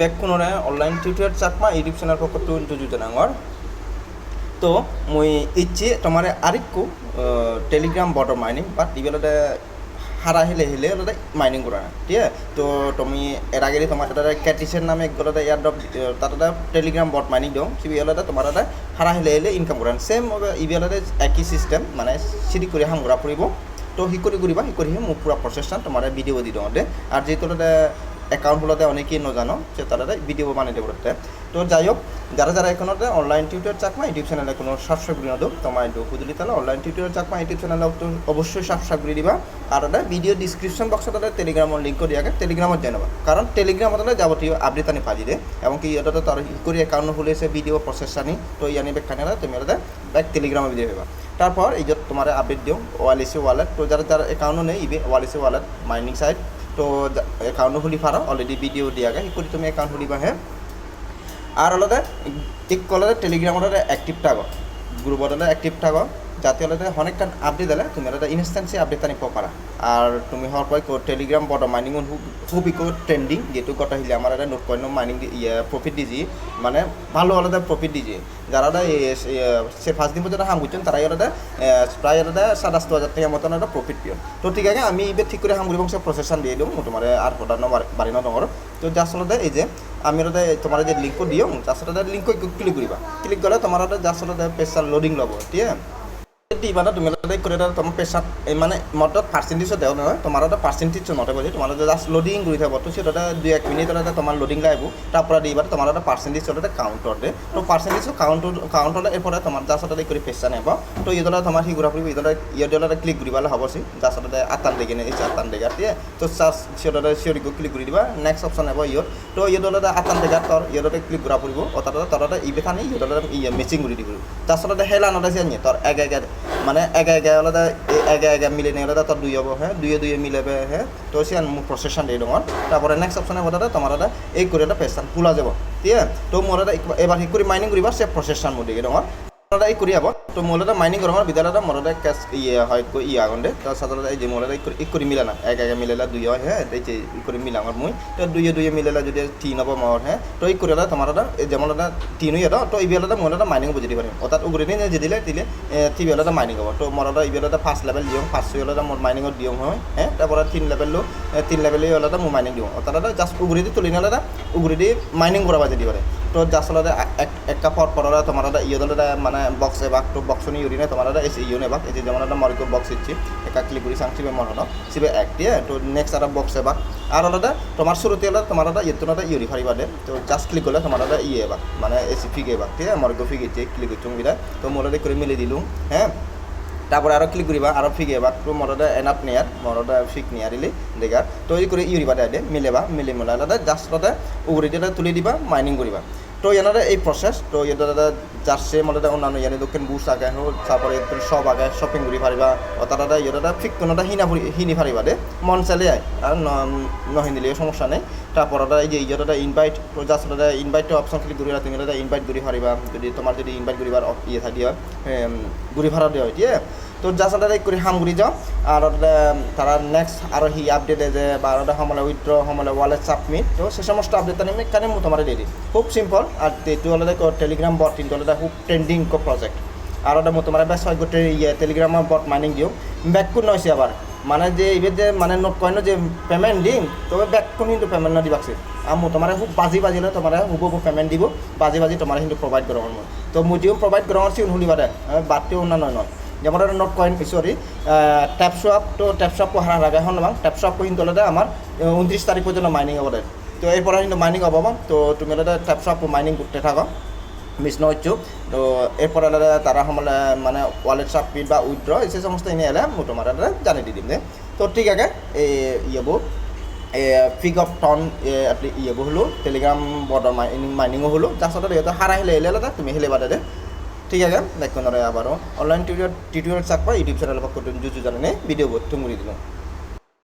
বেকখনৰে online tutor চাকমা, YouTube channel পকৰটো যোজনা ডাঙৰ তো, মই ইচ্ছে তোমার আরেকটু টেলিগ্রাম বটর মাইনিং বাট ইবেলতে হারা হেলে হেলে ওটা মাইনিং করা ঠিক তো, তুমি এর আগে তোমার এটা ক্যাটিসের নামে গলতে ইয়ার তার টেলিগ্রাম বট মাইনিং দিও সিবি এলাদা তোমার এটা হারা হেলে হেলে ইনকাম করা সেম ইবেলতে একই সিস্টেম মানে সিডি করে হাম করা পড়ব তো হি করে করিবা হি করে মোৰ পুরা প্রসেসটা তোমার ভিডিও দি দিও আর যেহেতু অ্যাকাউন্ট হলোতে অনেকেই নজানো সে তারা ভিডিও বানিয়ে দেবো তো যাই হোক যারা যারা এখনতে অনলাইন টিউটর চাকমা, ইউটিউব চ্যানেলে কোনো সাবস্ক্রাইব করে দেবো তোমার একটু খুঁজলি তাহলে অনলাইন টিউটর চাকমা, ইউটিউব চ্যানেলে তো অবশ্যই সাবস্ক্রাইব করে দিবা। আর ওটা ভিডিও ডিসক্রিপশন বক্সে তাদের টেলিগ্রামের লিঙ্ক করে আগে টেলিগ্রামত জানাবা। কারণ টেলিগ্রামত তাহলে যাবতীয় আপডেট আনি পাজি দে এবং কি এটা তার ই করে অ্যাকাউন্ট খুলেছে ভিডিও প্রসেস আনি। তো ইয়ানি বেখানে তুমি এটা ব্যাক টেলিগ্রামে ভিডিও পাবা তারপর এই যে তোমার আপডেট দিও, ওয়ালিসি ওয়ালেট তো যারা যারা অ্যাকাউন্টও নেই, ইবে ওয়ালেট মাইনিং সাইট তো একাউন্ট খুলি পারো অলরেডি ভিডিও দিয়াকে সেই কৰি তুমি একাউণ্ট খুলি হে। আর হলদে ঠিক কলদে টেলিগ্রামত এক্টিভ থাক। গ্রুপত এক্টিভ থাকো। যাতে হলদে অনেকটা আপডেট দিলে তুমি হলদে ইনস্ট্যান্সি আপডেট আনিব পারা আর তুমি হওয়ার পর টেলিগ্রাম বড় মাইনিং খুব ইকো ট্রেন্ডিং যেহেতু কথা হিলে আমার একটা নোট কয়েন মাইনিং প্রফিট দিজি মানে ভালো আলাদা প্রফিট দিজি যারা সে ফার্স্ট দিন পর্যন্ত হাম করছেন তারাই আলাদা প্রায় আলাদা সাতাশ হাজার টাকা মতন একটা প্রফিট পিও তো ঠিক আছে, আমি এবার ঠিক করে হাম করি সে প্রসেসান দিয়ে দিও তোমার আর প্রধান বাড়ি না তোমার তো যার আসলে এই যে, আমি ওটা তোমার যে লিঙ্ক দিও যার সাথে লিঙ্ক ক্লিক করিবা ক্লিক করলে তোমার ওটা যার সাথে পেশার লোডিং লব, ঠিক আছে? tepi pada tu তুমি ওটা করে তোমার পেশাত মানে মতত পার্সেন্টেজও দেও নহয় তোমার ওটা পার্সেন্টেজ নটে বলি তোমার জাস্ট লোডিং করে থাকব তো সেটা দুই এক মিনিট ওটা তোমার লোডিং লাগব তারপরে দিবা তোমার ওটা পার্সেন্টেজ ওটা কাউন্টর দে, তো পার্সেন্টেজ কাউন্ট কাউন্ট হলে এরপরে তোমার যার সাথে করে পেশা নেব তো ইদলা তোমার সি ঘূরা ফুরিব ইদলা ইয়েদলা ক্লিক করিবালে হ'ব সি যার সাথে আটান দিকে নে আটান দিকে ঠিক তো চার্জ সেটা সিওরিকে ক্লিক করে দিবা নেক্সট অপশন নেব ইয়র তো ইয়েদলা আটান দিকে তোর ইয়েদলা ক্লিক ঘূরা ফুরিব ও তার তোর ইবে থানি ইয়েদলা ইয়ে মেচিং করে দিব যার সাথে হেলা নটা সে তোর এগে এগে মানে এগে এগে আলাদা, একে একে মিলে নিয়ে আলাদা, তার দুই হব হ্যাঁ? দুয়ে দুইয়ে মিলাবে হ্যাঁ? তো সে মোৰ প্ৰচেছন দিয়ে তোমার তারপরে নেক্সট অপশনে বলতে তোমার এটা এই করে এটা পেছান ফুলা যাব, ঠিক তো মোর এটা এবার সেই করে মাইনিং কৰিবা সে প্রসেসন মধ্যে দিকে তোমার এটা এই আব। তো মোর এটা মাইনিং করবার বিদ্যালয়টা মোর এটা ক্যাশ ইয়ে হয় ইয়ে আগন্ডে তার সাথে এই যে মোর এটা ই কৰি মিলা না এক একে মিলেলা দুই হয় হ্যাঁ এই যে ই কৰি মিলা আমার মুই। তো দুইয়ে দুইয়ে মিলেলা, যদি তিন হব মোর হ্যাঁ তো এই করে তোমার যেমন তিন হয়ে তো এই বেলাটা মোর এটা মাইনিং বুঝি পারিম অর্থাৎ উগরে নিয়ে যে দিলে দিলে তি বেলাটা মাইনিং হব। তো মোর এটা এই বেলাটা ফার্স্ট লেভেল দিওঁ ফার্স্ট বেলাটা মোর মাইনিংত দিওঁ হয় হ্যাঁ তারপরে তিন লেভেলও তিন লেভেলে হলে মোৰ মাইনিং দিওঁ। অর্থাৎ জাস্ট উগরে দি তুলি নিলে উগরে দি মাইনিং করা যেতে পারে তো জাসলতে এক কাপড় পড়া তোমার একটা ইয়ে দলে মানে বক্স এবাক তো তোমার একটা এসে ইউনে বাক এই যে যেমন একটা মরিকো বক্স ইচ্ছি একা ক্লিক করি সাং সিবে মরণ সিবে এক দিয়ে, তো নেক্সট একটা বক্স এবাক আর হলে তোমার শুরুতে হলে তোমার একটা ইয়ে তোমার ইউরি ফারিবা দে তো জাস্ট ক্লিক করলে তোমার একটা ইয়ে এবাক মানে এসি ফিগে এবাক ঠিক আছে? মরিকো ফিগে ইচ্ছে ক্লিক করছ বিদা তো মোলে করে মিলে দিলুম হ্যাঁ? তারপরে আরও ক্লিক করিবা, আরও ফিগে বা তো মরদা এনাপ নেয়ার মরদা ফিক নিয়ার ইলি দেখার। তো এই করে ইউরিবা দেয় মিলেবা মিলে মিলা জাস্ট উগরি দিয়ে তুলি দিবা মাইনিং করিবা। তো ইয়ানারা এই প্রসেস তো ইয়াদারা যাচ্ছে মানে অন্যান্য ইয়ানি দক্ষিণ বুস আগে হোক, তারপরে সব আগে শপিং করি পারিবা তারা ইয়াদারা ফিক কোনোটা হিনা হিনি পারিবা দে, মন চালে আয়, আর নহিনিলে সমস্যা নেই। তারপর এই যে ইয়াদারা ইনভাইট তো জাস্ট ইনভাইট অপশন ক্লিক করি তুমি ইনভাইট করি পারিবা যদি তোমার যদি ইনভাইট করিবার ইয়ে থাকি ঘুরি ভাড়া দেওয়া হয়, ঠিক তো জাসাটা করে হামগুড়ি যাও। আর তারা নেক্সট আরও হি আপডেট যে, বা ওটা সমলে উইথড্র সমলে ওয়ালেট সাবমিট তো সে সমস্ত আপডেট আমি কানে মো তোমার দিই। খুব সিম্পল আর এইটো হলে টেলিগ্রাম বট কিন্তু হলে খুব ট্রেন্ডিং প্রজেক্ট আর ওটা মো তোমার বেশ হয় গোটে ইয়ে টেলিগ্রাম বট মাইনিং দিও। ব্যাক নইছে আবার। মানে যে এবার যে মানে নোট কয়েন যে পেমেন্ট দিম তবে ব্যাক কোন কিন্তু পেমেন্ট না দিবাকছে আর মো তোমার খুব বাজি বাজিলে তোমার হুব পেমেন্ট দিব। বাজি বাজি তোমার কিন্তু প্রোভাইড করা তো মুটিও প্রোভাইড করা হচ্ছে শুনিবা দে বাদটিও অন্য নয় নয়। যেমন একটা নোট কয়েন সরি ট্যাপশপ তো ট্যাপশপ হারা লাগে এখন নাম ট্যাপশপ কিন্তু আমার উনত্রিশ তারিখ পর্যন্ত মাইনিং হব তো এরপরে কিন্তু মাইনিং হব তো তুমি হলে ট্যাপশপ মাইনিং করতে থাকো মিস নহচ্ছু তো এরপর তারা সমলে মানে ওয়ালেট সাবমিট বা উইথড্র এই সমস্ত এনে এলে মই তোমার জানি দি দিম তো ঠিক আছে এই ইয়েবো ফিগ অফ টন ইয়েবো হলো টেলিগ্রাম বর্ডার মাইনিংও হলো যার সাথে হারা হেলে এলে তুমি হেলে বাদে ঠিক আছে? দেখুন আবারও online tutorial tutorial YouTube channel পক্ষ জুজু জানে ভিডিও তুমি দিলাম।